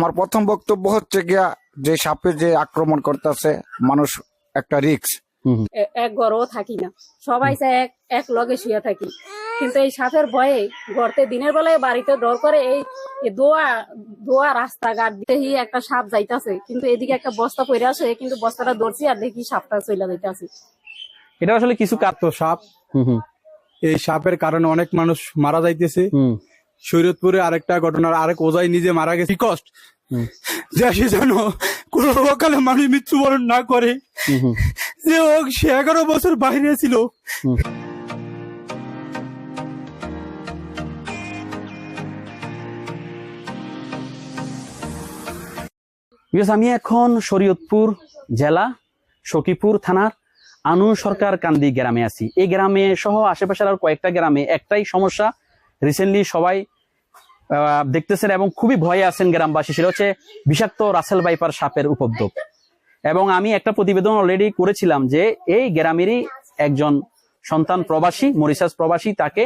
আমার প্রথম বক্তব্য হচ্ছে গিয়া যে সাপে যে আক্রমণ করতেছে মানুষ একটা রিক্স এক ঘরও থাকি না। সবাই চায় এক এক লগে শুয়ে থাকি। কিন্তু এই সাপের ভয়ে গড়তে দিনের বেলায় বাড়িতে ডর করে এই দোয়া দোয়া রাস্তাঘাট দেখি একটা সাপ যাইতাছে। কিন্তু এদিকে একটা বস্তা পড়ে আছে কিন্তু বস্তাটা ধরছি আর দেখি সাপটা চলে যাইতাছে। এটা আসলে কিছু কাজ তো সাপ। হুম হুম। এই সাপের কারণে অনেক মানুষ মারা যাইতেছে। হুম। শরীয়তপুরে আরেকটা ঘটনার আরেক ওজাই নিজে মারা গেছে। কষ্ট। দেশে যেন কোন অকালে মানুষ মৃত্যুবরণ না করে। যে হোক সে এগারো বছর বাইরে ছিল। আমি এখন শরীয়তপুর জেলা সখীপুর থানার আনু সরকার কান্দি গ্রামে আছি। এই গ্রামে সহ আশেপাশের আর কয়েকটা গ্রামে একটাই সমস্যা রিসেন্টলি সবাই দেখতেছেন এবং খুবই ভয়ে আছেন গ্রামবাসী। সেটা হচ্ছে বিষাক্ত রাসেল বাইপার সাপের উপদ্রব। এবং আমি একটা প্রতিবেদন অলরেডি করেছিলাম যে এই গ্রামেরই একজন সন্তান প্রবাসী, মরিশাস প্রবাসী, তাকে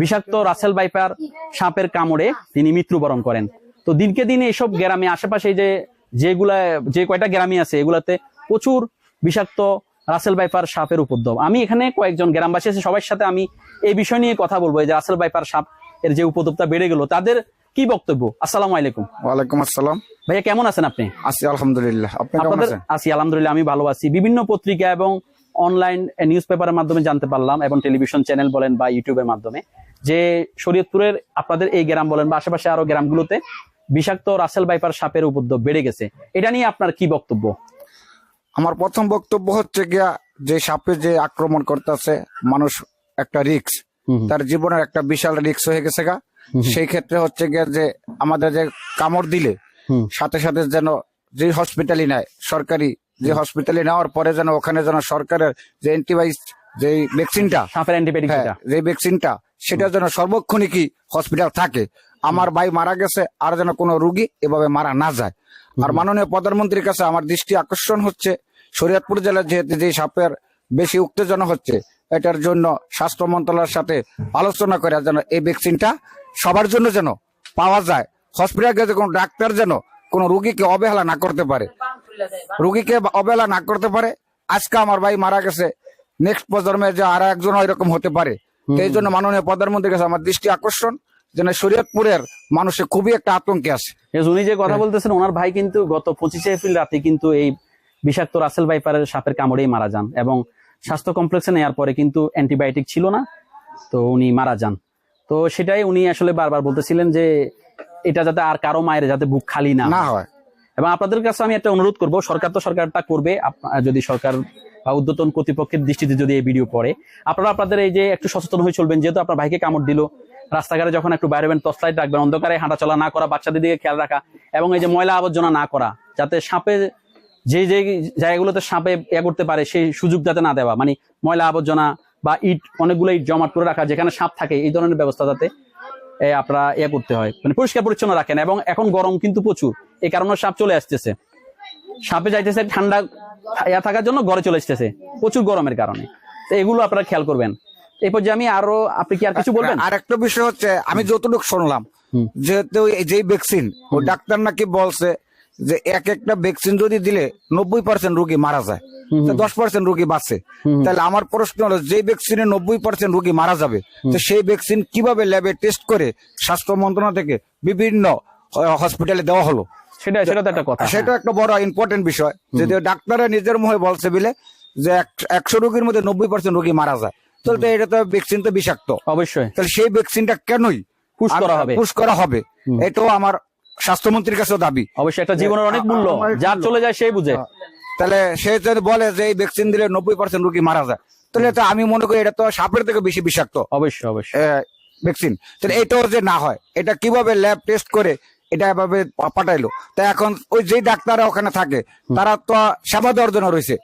বিষাক্ত রাসেল বাইপার সাপের কামড়ে তিনি মৃত্যুবরণ করেন। তো দিনকে দিন এসব গ্রামে, আশেপাশে যে যেগুলা, যে কয়টা গ্রামে আছে, এগুলাতে প্রচুর বিষাক্ত রাসেল বাইপার সাপের উপদ্রব। আমি এখানে কয়েকজন গ্রামবাসী আছে সবার সাথে আমি এই বিষয় নিয়ে কথা বলব। যে রাসেল বাইপার সাপ এর যে উপদ্রবটা বেড়ে গেল তাদের কি বক্তব্য? আসসালামু আলাইকুম। ওয়ালাইকুম আসসালাম। ভাইয়া কেমন আছেন আপনি? আছি আলহামদুলিল্লাহ। আপনাদের আছেন? আছি আলহামদুলিল্লাহ আমি ভালো আছি। বিভিন্ন পত্রিকা এবং অনলাইন নিউজ পেপারের মাধ্যমে জানতে পারলাম এবং টেলিভিশন চ্যানেল বলেন বা ইউটিউবের মাধ্যমে যে শরীয়তপুরের আপনাদের এই গ্রাম বলেন বা আশেপাশে আরও গ্রামগুলোতে বিষাক্ত রাসেল বাইপার সাপের উপদ্রব বেড়ে গেছে। এটা নিয়ে আপনার কি বক্তব্য? আমার প্রথম বক্তব্য হচ্ছে গিয়া যে সাপে যে আক্রমণ করতেছে মানুষ একটা রিক্স তার জীবনের একটা বিশাল রিক্স হয়ে গেছে গা। সেই ক্ষেত্রে হচ্ছে গিয়া যে আমাদের যে কামড় দিলে সাথে সাথে যেন যে হসপিটালই নেয় সরকারি যে হসপিটালে নেওয়ার পরে যেন ওখানে যেন সরকারের যে অ্যান্টিবায়োটিক যে ভ্যাকসিনটা সাপের অ্যান্টিবায়োটিক যে ভ্যাকসিনটা সেটা যেন সর্বক্ষণিক কি হসপিটাল থাকে। আমার ভাই মারা গেছে আর যেন কোনো রুগী এভাবে মারা না যায়। আর মাননীয় প্রধানমন্ত্রীর কাছে আমার দৃষ্টি আকর্ষণ হচ্ছে শরীয়তপুর জেলার যেহেতু যে সাপের বেশি উত্তেজনা হচ্ছে এটার জন্য স্বাস্থ্য মন্ত্রণালয়ের সাথে আলোচনা করে যেন এই ভ্যাকসিনটা সবার জন্য যেন পাওয়া যায়। হসপিটাল গেছে কোনো ডাক্তার যেন কোনো রুগীকে অবহেলা না করতে পারে। রুগীকে অবহেলা না করতে পারে। আজকে আমার ভাই মারা গেছে নেক্সট প্রজন্মে যে আর একজন এরকম হতে পারে। এই জন্য মাননীয় প্রধানমন্ত্রীর কাছে আমার দৃষ্টি আকর্ষণ। যেন শরীয়তপুরের মানুষের খুবই একটা আতঙ্কে আছে। উনি যে কথা বলতেছেন ওনার ভাই কিন্তু গত পঁচিশে এপ্রিল রাতে কিন্তু এই বিষাক্ত রাসেল ভাইপারের সাপের কামড়েই মারা যান এবং স্বাস্থ্য কমপ্লেক্সে নেওয়ার পরে কিন্তু অ্যান্টিবায়োটিক ছিল না তো উনি মারা যান। তো সেটাই উনি আসলে বারবার বলতেছিলেন যে এটা যাতে আর কারও মায়ের যাতে বুক খালি না না হয়। এবং আপনাদের কাছে আমি একটা অনুরোধ করব সরকার তো সরকারটা করবে যদি সরকার বা উদ্যতন কর্তৃপক্ষের দৃষ্টিতে যদি এই ভিডিও পড়ে। আপনারা আপনাদের এই যে একটু সচেতন হয়ে চলবেন যেহেতু আপনার ভাইকে কামড় দিল রাস্তাঘাটে যখন একটু বাইরে বেরোবেন টর্চলাইট রাখবেন অন্ধকারে হাঁটা চলা না করা বাচ্চাদের দিকে খেয়াল রাখা এবং এই যে ময়লা আবর্জনা না করা যাতে সাপে যে যে জায়গাগুলোতে সাপে ইয়ে করতে পারে সেই সুযোগ যাতে না দেওয়া মানে ময়লা আবর্জনা বা ইট অনেকগুলো ইট জমাট করে রাখা যেখানে সাপ থাকে এই ধরনের ব্যবস্থা যাতে এ, আপনারা ইয়ে করতে হয়। মানে পরিষ্কার পরিচ্ছন্ন রাখেন এবং এখন গরম কিন্তু প্রচুর। এই কারণে সাপ চলে আসতেছে। সাপে যাইতেছে ঠান্ডা ইয়া থাকার জন্য ঘরে চলে আসতেছে প্রচুর গরমের কারণে। তো এগুলো আপনারা খেয়াল করবেন। এই পর্যায়ে আমি আরও আপনি কি আর কিছু বলবেন? আর একটা বিষয় হচ্ছে আমি যতটুকু শুনলাম যেহেতু যে ভ্যাকসিন ওই ডাক্তার নাকি বলছে যে এক একটা ভ্যাকসিন যদি দিলে নব্বই পার্সেন্ট রুগী মারা যায় দশ পার্সেন্ট রুগী বাঁচে। তাহলে আমার প্রশ্ন হলো যে ভ্যাকসিনে নব্বই পার্সেন্ট রুগী মারা যাবে তো সেই ভ্যাকসিন কীভাবে ল্যাবে টেস্ট করে স্বাস্থ্য মন্ত্রণালয় থেকে বিভিন্ন হসপিটালে দেওয়া হলো? সেটা সেটা তো একটা কথা। সেটা একটা বড় ইম্পর্টেন্ট বিষয়। যদি ডাক্তাররা নিজের মুখে বলছে বলে যে একশো রোগীর মধ্যে নব্বই পার্সেন্ট রোগী মারা যায়। তাহলে তো এটা তো ভ্যাকসিন তো বিষাক্ত। অবশ্যই। তাহলে সেই ভ্যাকসিনটা কেনই পুশ করা হবে। পুশ করা হবে? এটাও আমার স্বাস্থ্যমন্ত্রীর কাছেও দাবি। অবশ্যই একটা জীবনের অনেক মূল্য। যার চলে যায় সেই বুঝে। তাহলে সে যদি বলে যে এই ভ্যাকসিন দিলে নব্বই পার্সেন্ট রোগী মারা যায় তাহলে তো আমি মনে করি এটা তো সাপের থেকে বেশি বিষাক্ত। অবশ্যই অবশ্যই। ভ্যাকসিন তাহলে এটাও যে না হয় এটা কীভাবে ল্যাব টেস্ট করে এটা এভাবে পাঠাইলো। তা এখন ওই যে ডাক্তাররা ওখানে থাকে তারা তো সেবা দেওয়ার জন্য রয়েছে।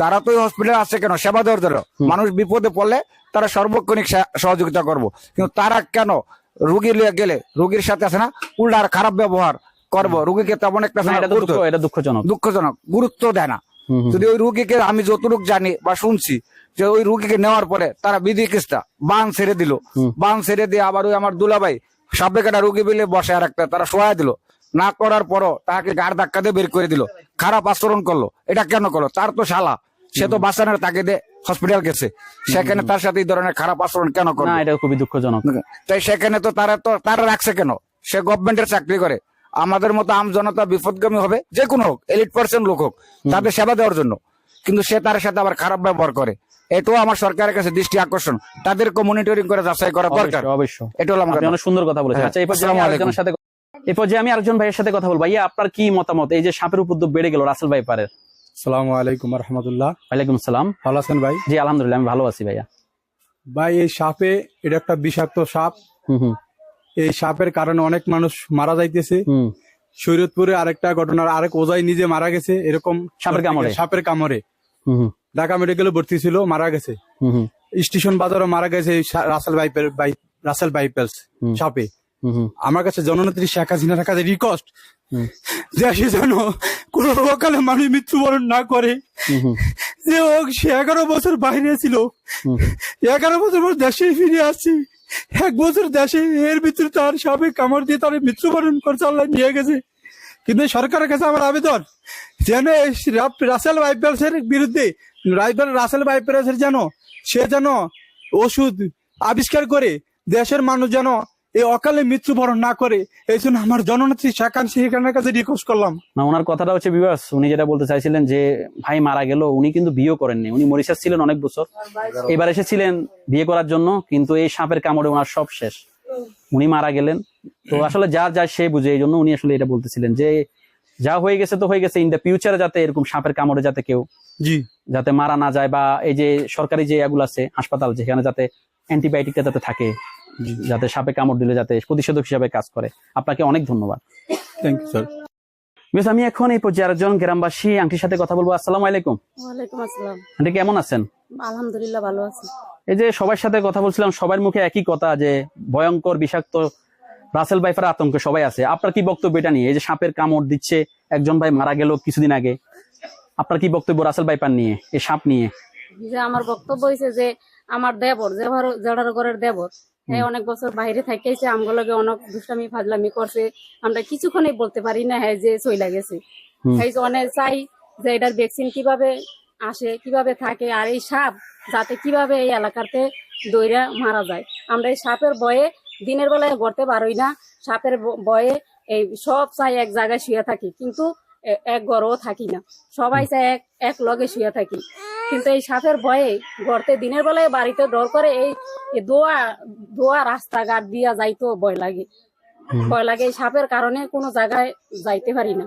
তারা তো হসপিটাল আছে কেন? সেবা দেওয়ার জন্য। মানুষ বিপদে পড়লে তারা সর্বক্ষণিক সহযোগিতা করব। কিন্তু তারা কেন রুগী লিয়ে গেলে? রুগীর সাথে আছে না? উল্টা আর খারাপ ব্যবহার করব। রুগীকে তেমন একটা দুঃখজনক। দুঃখজনক। গুরুত্ব দেয় না। যদি ওই রুগীকে আমি যতটুকু জানি বা শুনছি যে ওই রুগীকে নেওয়ার পরে তারা বিধি কিস্তা বান ছেড়ে দিল। বান ছেড়ে দিয়ে আবার ওই আমার দুলাভাই সাপে কাটা রুগী বিলে বসে আর একটা তারা শোয়া দিল। না করার পরও তাকে গাড় ধাক্কা দিয়ে বের করে দিল। খারাপ আচরণ করল। এটা কেন করল? তার তো শালা। সে তো বাঁচানোর তাকে দিয়ে হসপিটাল গেছে। সেখানে তার সাথে এই ধরনের খারাপ আচরণ কেন না করল এটা খুবই দুঃখজনক। তাই সেখানে তো তারা তো তারা রাখছে কেন? সে গভর্নমেন্টের চাকরি করে। আমাদের মতো আম জনতা বিপদগামী হবে যে কোনো হোক এলিট পার্সেন্ট লোক হোক তাদের সেবা দেওয়ার জন্য। কিন্তু সে তার সাথে আবার খারাপ ব্যবহার করে। এটাও আমার সরকারের কাছে দৃষ্টি আকর্ষণ। তাদেরকে মনিটরিং করে যাচাই করা দরকার। অবশ্যই। এটা হলো আমার। অনেক সুন্দর কথা বলেছেন। হ্যাঁ, আচ্ছা এই পর্যায়ে আমি সাথে এই পর্যায়ে আমি আরেকজন ভাইয়ের সাথে কথা বলব। ভাইয়া আপনার কি মতামত? এই যে সাপের উপদ্রব বেড়ে গেল রাসেল ভাই পারের সালামু আলাইকুম রহমতুল্লাহ। ওয়ালাইকুম সালাম। ভালো আছেন ভাই? জি আলহামদুলিল্লাহ আমি ভালো আছি ভাইয়া। ভাই এই সাপে এটা একটা বিষাক্ত সাপ। হুম হুম। এই সাপের কারণে অনেক মানুষ মারা যাইতেছে। হুম। শরীয়তপুরে আরেকটা ঘটনার আরেক ওজাই নিজে মারা গেছে এরকম সাপের কামড়ে? সাপের কামড়ে। হুম হুম, ঢাকা মেডিকেলে ভর্তি ছিল মারা গেছে। স্টেশন বাজারও মারা গেছে রাসেল বাইপের বাই রাসেল বাইপেলস। সাপে হুম আমার কাছে জননেত্রী শেখ হাসিনার কাছে রিকোয়েস্ট হুম। দেশে যেন কোন অকালে মানুষ মৃত্যুবরণ না করে। যে ও সে এগারো বছর বাইরে ছিল। এগারো বছর পর দেশে ফিরে আসছে। এক বছর দেশে এর ভিতরে তার সাপে কামড় দিয়ে তার মৃত্যুবরণ করছে আল্লাহ নিয়ে গেছে। কিন্তু সরকারের কাছে আমার আবেদন যেন রাসেল বাইপাসের বিরুদ্ধে রাইফেল রাসেল বাইপাসের যেন, সে যেন ওষুধ আবিষ্কার করে দেশের মানুষ যেন এই অকালে মৃত্যুবরণ না করে। এই জন্য আমার জননেত্রী শেখান সেখানের কাছে রিকোয়েস্ট করলাম। না, ওনার কথাটা হচ্ছে বিবাস উনি যেটা বলতে চাইছিলেন যে, ভাই মারা গেল, উনি কিন্তু বিয়ে করেননি। উনি মরিশাস ছিলেন অনেক বছর। এবার এসেছিলেন বিয়ে করার জন্য, কিন্তু এই সাপের কামড়ে ওনার সব শেষ। উনি মারা গেলেন। তো আসলে যার যা সে বুঝে এই জন্য উনি আসলে এটা বলতেছিলেন যে যা হয়ে গেছে তো হয়ে গেছে ইন দ্য ফিউচারে যাতে এরকম সাপের কামড়ে যাতে কেউ জি। যাতে মারা না যায় বা এই যে সরকারি যে এগুলো আছে হাসপাতাল যেখানে যাতে অ্যান্টিবায়োটিকটা যাতে থাকে যাতে সাপে কামড় দিলে যাতে প্রতিষেধক হিসাবে কাজ করে। আপনাকে অনেক ধন্যবাদ। থ্যাংক ইউ স্যার বেশ আমি এখন এই পর্যায়ে আরেকজন গ্রামবাসী আংটির সাথে কথা বলব। আসসালামু আলাইকুম। ওয়ালাইকুম আসসালাম। আন্টি কেমন আছেন? আলহামদুলিল্লাহ ভালো আছি। এই যে সবার সাথে কথা বলছিলাম সবার মুখে একই কথা যে ভয়ঙ্কর বিষাক্ত রাসেল ভাইফার আতঙ্কে সবাই আছে। আপনার কি বক্তব্য এটা নিয়ে? এই যে সাপের কামড় দিচ্ছে একজন ভাই মারা গেল কিছুদিন আগে। আপনার কি বক্তব্য রাসেল ভাইপার নিয়ে এই সাপ নিয়ে? যে আমার বক্তব্য হয়েছে যে আমার দেবর জেঠার ঘরের দেবর হ্যাঁ অনেক বছর বাইরে থাকেছে আমগুলোকে অনেক দুষ্টামি ফাজলামি করছে। আমরা কিছুক্ষণই বলতে পারি না হ্যাঁ যে চইলা গেছে। যে অনেক চাই যে এটার ভ্যাকসিন কীভাবে আসে কীভাবে থাকে আর এই সাপ যাতে কীভাবে এই এলাকাতে দইরা মারা যায়। আমরা এই সাপের ভয়ে দিনের বেলায় গড়তে পারই না। সাপের ব- ভয়ে এই সব চাই এক জায়গায় শুয়ে থাকি কিন্তু এক গড়ও থাকি না। সবাই চাই এক এক লগে শুয়ে থাকি। কিন্তু এই সাপের ভয়ে গড়তে দিনের বেলায় বাড়িতে ডর করে এই এই দোয়া দোয়া রাস্তাঘাট দিয়া যাইতো ভয় লাগে। ভয় লাগে এই সাপের কারণে কোনো জায়গায় যাইতে পারি না।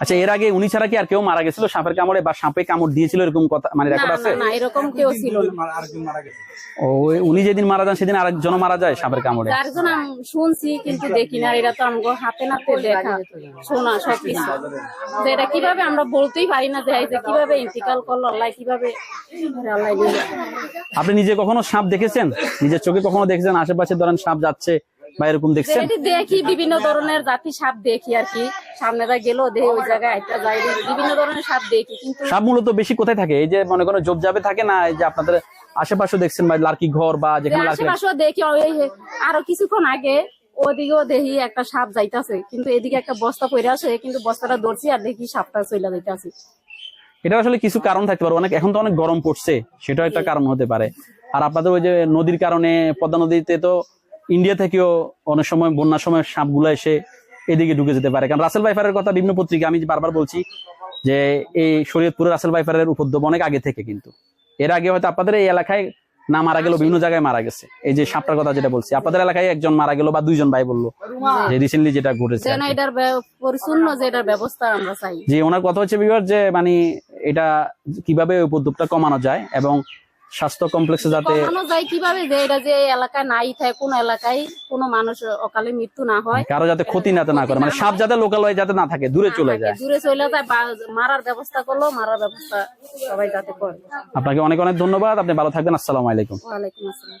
আচ্ছা এর আগে উনি ছাড়া কি আর কেউ মারা গেছিল? সাপের কামড়ে বা সাপে কামড় দিয়েছিল এরকম কথা? মানে রেকর্ড আছে? না এরকম কেউ ছিল না। আরেকজন মারা গেছে। ও উনি যেদিন মারা যান সেদিন আরেকজন মারা যায় সাপের কামড়ে? চারজন আমি শুনছি কিন্তু দেখি না এটা তো আমগো হাতে নাতে দেখা শোনা সবকিছু তো এটা কীভাবে আমরা বলতেই পারি না যে এই যে কীভাবে ইন্তিকাল করল আল্লাহ কীভাবে আল্লাহ আপনি নিজে কখনো সাপ দেখেছেন? নিজের চোখে কখনো দেখেছেন? আশেপাশে ধরেন সাপ যাচ্ছে বা এরকম দেখছেন? দেখি বিভিন্ন ধরনের জাতি সাপ দেখি আর কি। সামনে যা গেলো দেখি ওই জায়গায় একটা যাই বিভিন্ন ধরনের সাপ দেখি কিন্তু সাপ মূলত বেশি কোথায় থাকে? এই যে মনে করেন জোপ যাবে থাকে না এই যে আপনাদের আশেপাশে দেখছেন বা লার্কি ঘর বা যেখানে লার্কি আশেপাশেও দেখি ওই আরও কিছুক্ষণ আগে ওদিকেও দেখি একটা সাপ যাইতাছে কিন্তু এদিকে একটা বস্তা পড়ে আছে কিন্তু বস্তাটা ধরছি আর দেখি সাপটা চলে যাইতাছে। এটা আসলে কিছু কারণ থাকতে পারে। অনেক এখন তো অনেক গরম পড়ছে সেটাও একটা কারণ হতে পারে। আর আপনাদের ওই যে নদীর কারণে পদ্মা নদীতে তো ইন্ডিয়া থেকেও অনেক সময় বন্যার সময় সাপগুলো এসে এদিকে ঢুকে যেতে পারে। কারণ রাসেল বাইফারের কথা বিভিন্ন পত্রিকা আমি বারবার বলছি যে এই শরীয়তপুরের রাসেল বাইফারের উপদ্রব অনেক আগে থেকে কিন্তু। এর আগে হয়তো আপনাদের এই এলাকায় না মারা গেল বিভিন্ন জায়গায় মারা গেছে। এই যে সাপটার কথা যেটা বলছি আপনাদের এলাকায় একজন মারা গেল বা দুইজন ভাই বলল যে রিসেন্টলি যেটা ঘটেছে যে ওনার কথা হচ্ছে বিবার যে মানে এটা কীভাবে উপদ্রবটা কমানো যায় এবং স্বাস্থ্য কমপ্লেক্সে যাতে যায় কীভাবে যে এটা যে এলাকায় নাই থাকে কোন এলাকায় কোন মানুষ অকালে মৃত্যু না হয়? মানে কারও যাতে ক্ষতি না না করে মানে সাপ যাতে লোকালয়ে যাতে না থাকে দূরে চলে যায়। দূরে চলে যায় মারার ব্যবস্থা করল মারার ব্যবস্থা সবাই যাতে করে। আপনাকে অনেক অনেক ধন্যবাদ আপনি ভালো থাকবেন আসসালামু আলাইকুম। ওয়া আলাইকুম আসসালাম।